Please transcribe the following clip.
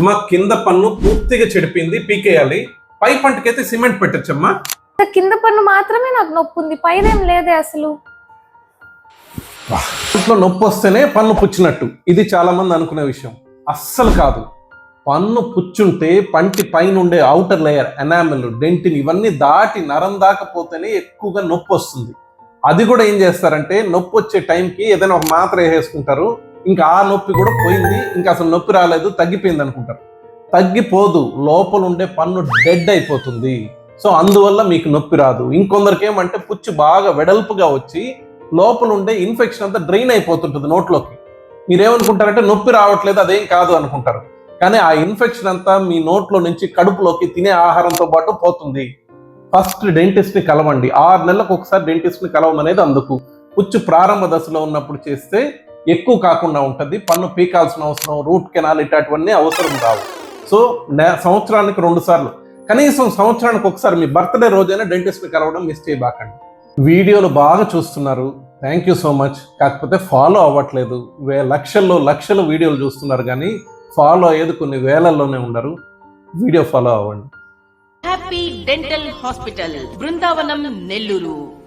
మా కింద పన్ను పూర్తిగా చెడిపోయింది పీకేయాలి. పై పంటకైతే సిమెంట్ పెట్టచ్చమ్మా. కింద పన్ను మాత్రమే నాకు నొప్పి ఉంది పైదేం లేదే అసలు. ఇంట్లో నొప్పి వస్తేనే పన్ను పుచ్చినట్టు. ఇది చాలా మంది అనుకునే విషయం. అస్సలు కాదు. పన్ను పుచ్చుంటే పంటి పైన ఉండే అవుటర్ లేయర్ ఎనామిల్ డెంటిన్ ఇవన్నీ దాటి నరం దాకపోతేనే ఎక్కువగా నొప్పి వస్తుంది. అది కూడా ఏం చేస్తారంటే నొప్పి వచ్చే టైంకి ఏదైనా ఒక మాత్ర వేసేసుకుంటారు. ఇంకా ఆ నొప్పి కూడా పోయింది ఇంకా అసలు నొప్పి రాలేదు తగ్గిపోయింది అనుకుంటారు. తగ్గిపోదు లోపల ఉండే పన్ను డెడ్ అయిపోతుంది. సో అందువల్ల మీకు నొప్పి రాదు. ఇంకొందరికి ఏమంటే పుచ్చు బాగా వెడల్పుగా వచ్చి లోపల ఉండే ఇన్ఫెక్షన్ అంతా డ్రైన్ అయిపోతుంటుంది నోట్లోకి. మీరేమనుకుంటారంటే నొప్పి రావట్లేదు అదేం కాదు అనుకుంటారు. కానీ ఆ ఇన్ఫెక్షన్ అంతా మీ నోట్లో నుంచి కడుపులోకి తినే ఆహారంతో పాటు పోతుంది. ఫస్ట్ డెంటిస్ట్ని కలవండి. ఆరు నెలలకు ఒకసారి డెంటిస్ట్ని కలవమనేది అందుకు. పుచ్చు ప్రారంభ దశలో ఉన్నప్పుడు చేస్తే ఎక్కువ కాకుండా ఉంటుంది. పన్ను పీకాల్సిన అవసరం రూట్ కెనాల్ ఇట్లాంటివన్నీ అవసరం కావు సో నే- సంవత్సరానికి రెండు సార్లు. కనీసం సంవత్సరానికి ఒకసారి మీ బర్త్డే రోజైనా డెంటిస్ట్ని కలవడం మిస్ చేయబాకండి. వీడియోలు బాగా చూస్తున్నారు. Thank you so much. కాకపోతే ఫాలో అవ్వట్లేదు. వే లక్షల్లో లక్షలు వీడియోలు చూస్తున్నారు కానీ ఫాలో అయ్యేది కొన్ని వేలల్లోనే ఉండరు. వీడియో ఫాలో అవ్వండి. Happy dental hospital Brindavanam Nellore